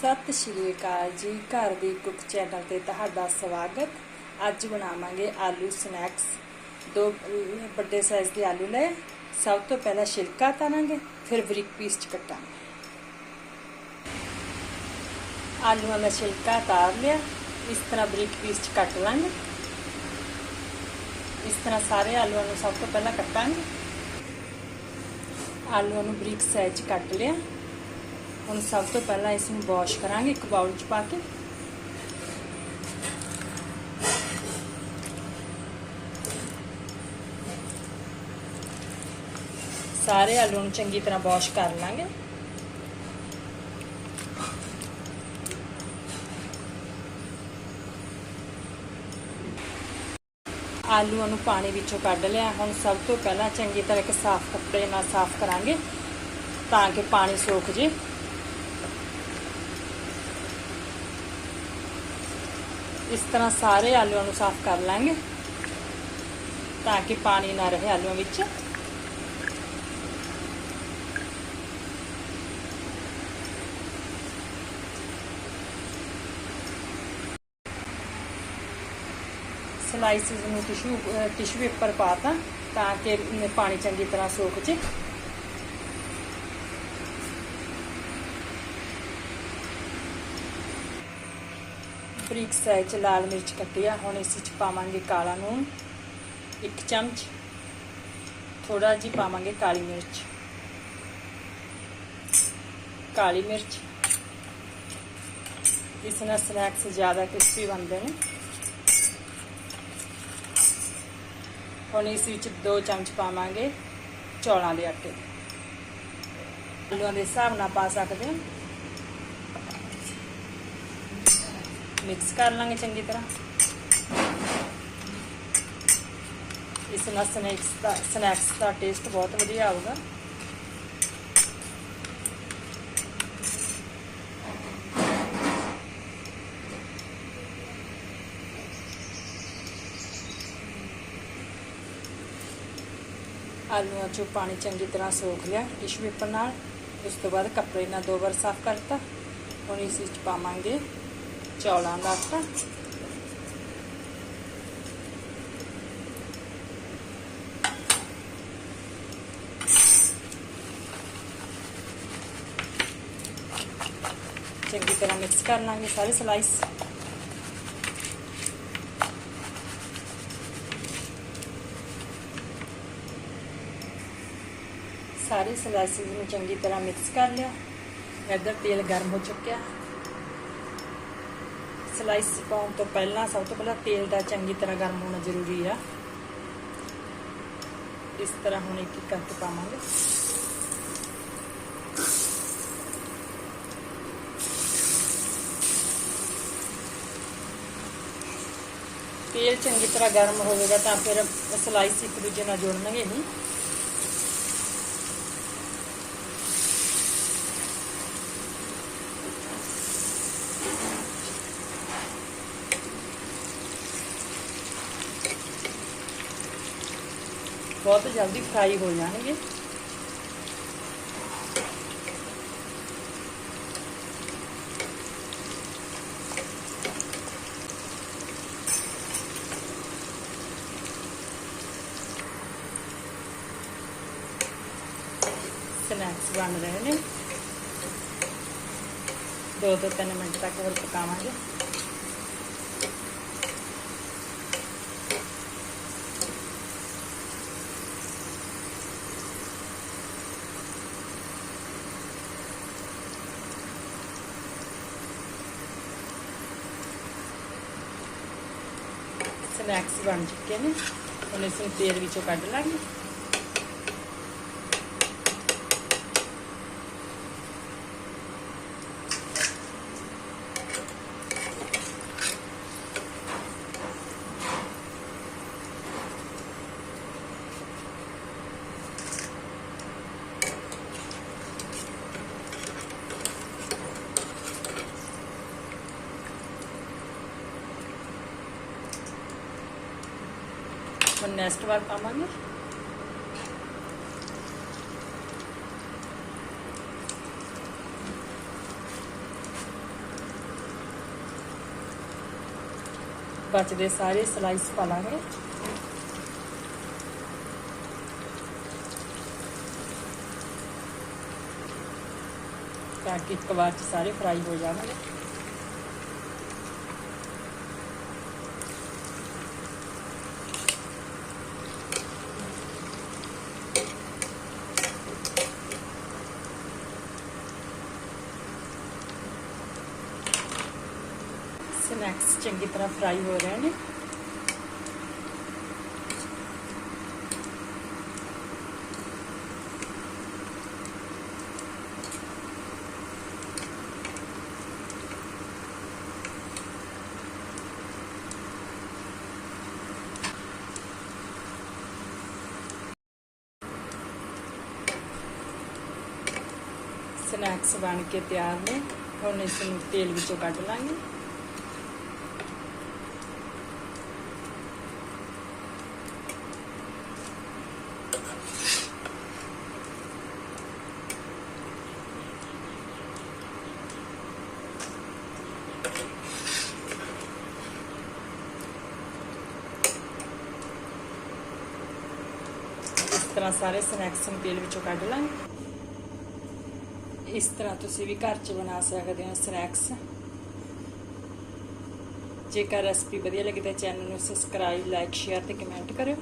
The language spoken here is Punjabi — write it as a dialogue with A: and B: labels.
A: ਸਤਿ ਸ਼੍ਰੀ ਅਕਾਲ ਜੀ, ਘਰ ਦੀ ਕੁੱਕ ਚੈਨਲ ਤੇ ਤੁਹਾਡਾ ਸਵਾਗਤ। ਅੱਜ ਬਣਾਵਾਂਗੇ ਆਲੂ ਸਨੈਕਸ ਦੋ ਵੱਡੇ ਸਾਈਜ਼ ਦੇ ਆਲੂ ਲਏ। ਸਭ ਤੋਂ ਪਹਿਲਾਂ ਛਿਲਕਾ ਤਾਰਾਂਗੇ, ਫਿਰ ਬਰੀਕ ਪੀਸ ਚ ਕੱਟਾਂਗੇ। ਆਲੂਆਂ ਦਾ ਛਿਲਕਾ ਤਾਰ ਲਿਆ। ਇਸ ਤਰ੍ਹਾਂ ਬਰੀਕ ਪੀਸ ਚ ਕੱਟ ਲਾਂਗੇ। ਇਸ ਤਰ੍ਹਾਂ ਸਾਰੇ ਆਲੂਆਂ ਨੂੰ ਸਭ ਤੋਂ ਪਹਿਲਾਂ ਕੱਟਾਂਗੇ। ਆਲੂਆਂ ਨੂੰ ਬਰੀਕ ਸਾਈਜ਼ ਚ ਕੱਟ ਲਿਆ। ਹੁਣ ਸਭ ਤੋਂ ਪਹਿਲਾਂ ਇਸ ਨੂੰ ਵਾਸ਼ ਕਰਾਂਗੇ, ਇੱਕ ਬਾਉਲ 'ਚ ਪਾ ਕੇ। ਸਾਰੇ ਆਲੂ ਨੂੰ ਚੰਗੀ ਤਰ੍ਹਾਂ ਵਾਸ਼ ਕਰ ਲਾਂਗੇ। ਆਲੂਆਂ ਨੂੰ ਪਾਣੀ ਵਿੱਚੋਂ ਕੱਢ ਲਿਆ। ਹੁਣ ਸਭ ਤੋਂ ਪਹਿਲਾਂ ਚੰਗੀ ਤਰ੍ਹਾਂ ਇੱਕ ਸਾਫ਼ ਕੱਪੜੇ ਨਾਲ ਸਾਫ਼ ਕਰਾਂਗੇ, ਤਾਂ ਕਿ ਪਾਣੀ ਸੋਖ ਜੇ। ਇਸ ਤਰ੍ਹਾਂ ਸਾਰੇ ਆਲੂਆਂ ਨੂੰ ਸਾਫ਼ ਕਰ ਲਾਂਗੇ ਤਾਂ ਕਿ ਪਾਣੀ ਨਾ ਰਹੇ ਆਲੂਆਂ ਵਿੱਚ। ਸਲਾਈਸਿਸ ਨੂੰ ਟਿਸ਼ੂ ਟਿਸ਼ੂ ਪੇਪਰ ਪਾਤਾ ਤਾਂ ਕਿ ਪਾਣੀ ਚੰਗੀ ਤਰ੍ਹਾਂ ਸੋਖ ਜੇ। ਬਰੀਕ ਸਾਈਜ਼ ਚ ਲਾਲ ਮਿਰਚ ਕੱਟੀ ਆ, ਹੁਣ ਇਸ ਵਿੱਚ ਪਾਵਾਂਗੇ ਕਾਲਾ ਨੂਣ ਇੱਕ ਚਮਚ। ਥੋੜਾ ਜਿਹਾ ਪਾਵਾਂਗੇ ਕਾਲੀ ਮਿਰਚ। ਕਾਲੀ ਮਿਰਚ। ਇਸ ਨਾਲ ਸਨੈਕਸ ਜ਼ਿਆਦਾ ਕ੍ਰਿਸਪੀ ਬਣਦੇ ਨੇ। ਹੁਣ ਇਸ ਵਿੱਚ 2 ਚਮਚ ਪਾਵਾਂਗੇ ਚੌਲਾਂ ਦੇ ਆਟੇ। ਆਲੂਆਂ ਦੇ ਹਿਸਾਬ ਨਾਲ ਪਾ ਸਕਦੇ ਹਾਂ। ਮਿਕਸ ਕਰ ਲਾਂਗੇ ਚੰਗੀ ਤਰ੍ਹਾਂ ਇਸ ਨਾਲ ਸਨੈਕਸ ਦਾ ਸਨੈਕਸ ਦਾ ਟੇਸਟ ਬਹੁਤ ਵਧੀਆ ਆਊਗਾ ਆਲੂਆਂ ਚੋਂ ਪਾਣੀ ਚੰਗੀ ਤਰ੍ਹਾਂ ਸੋਖ ਲਿਆ ਟਿਸ਼ੂ ਪੇਪਰ ਨਾਲ ਉਸ ਤੋਂ ਬਾਅਦ ਕੱਪੜੇ ਨਾਲ ਦੋ ਵਾਰ ਸਾਫ਼ ਕਰਤਾ ਹੁਣ ਇਸ ਵਿੱਚ ਪਾਵਾਂਗੇ ਚੌਲਾਂ ਦਾ ਆਟਾ ਚੰਗੀ ਤਰ੍ਹਾਂ ਮਿਕਸ ਕਰ ਲਾਂਗੇ ਸਾਰੇ ਸਲਾਈਸ ਸਾਰੇ ਸਲਾਈਸਿਸ ਨੂੰ ਚੰਗੀ ਤਰ੍ਹਾਂ ਮਿਕਸ ਕਰ ਲਿਆ। ਇੱਧਰ ਤੇਲ ਗਰਮ ਹੋ ਚੁੱਕਿਆ। ਸਲਾਈਸ ਪਾਉਣ ਤੋਂ ਪਹਿਲਾਂ ਸਭ ਤੋਂ ਪਹਿਲਾਂ ਤੇਲ ਦਾ ਚੰਗੀ ਤਰ੍ਹਾਂ ਗਰਮ ਹੋਣਾ ਜ਼ਰੂਰੀ ਆ। ਇਸ ਤਰ੍ਹਾਂ ਹੁਣ ਇੱਕ ਇੱਕ ਕਰਕੇ ਪਾਵਾਂਗੇ। ਤੇਲ ਚੰਗੀ ਤਰ੍ਹਾਂ ਗਰਮ ਹੋਵੇਗਾ ਤਾਂ ਫਿਰ ਸਲਾਈਸ ਇੱਕ ਦੂਜੇ ਨਾਲ ਜੁੜਨਗੇ ਨਹੀਂ। ਬਹੁਤ ਜਲਦੀ ਫਰਾਈ ਹੋ ਜਾਣਗੇ ਸਨੈਕਸ ਬਣ ਰਹੇ ਨੇ ਦੋ ਤੋਂ ਤਿੰਨ ਮਿੰਟ ਤੱਕ ਹੋਰ ਪਕਾਵਾਂਗੇ ਸਨੈਕਸ ਬਣ ਚੁੱਕੇ ਨੇ। ਹੁਣ ਇਸ ਨੂੰ ਤੇਲ ਵਿੱਚੋਂ ਕੱਢ ਲਾਂਗੇ। ਆਪਾਂ ਨੈਕਸਟ ਵਾਰ ਪਾਵਾਂਗੇ बचते सारे स्लाइस पा लागे ताकि कबाब सारे फ्राई हो जाएँगे। ਸਨੈਕਸ ਚੰਗੀ ਤਰ੍ਹਾਂ ਫਰਾਈ ਹੋ ਰਹੇ ਨੇ। ਸਨੈਕਸ ਬਣ ਕੇ ਤਿਆਰ ਨੇ। ਹੁਣ ਇਸ ਨੂੰ ਤੇਲ ਵਿੱਚੋਂ ਕੱਢ ਲਾਂਗੇ ਇਸ ਤਰ੍ਹਾਂ ਸਾਰੇ ਸਨੈਕਸ ਨੂੰ ਤੇਲ ਵਿੱਚੋਂ ਕੱਢ ਲਾਂਗੇ। ਇਸ ਤਰ੍ਹਾਂ ਤੁਸੀਂ ਵੀ ਘਰ 'ਚ ਬਣਾ ਸਕਦੇ ਹੋ ਸਨੈਕਸ ਜੇਕਰ ਰੈਸਪੀ ਵਧੀਆ ਲੱਗੇ ਤਾਂ ਚੈਨਲ ਨੂੰ ਸਬਸਕ੍ਰਾਈਬ ਲਾਈਕ ਸ਼ੇਅਰ ਤੇ ਕਮੈਂਟ ਕਰਿਓ।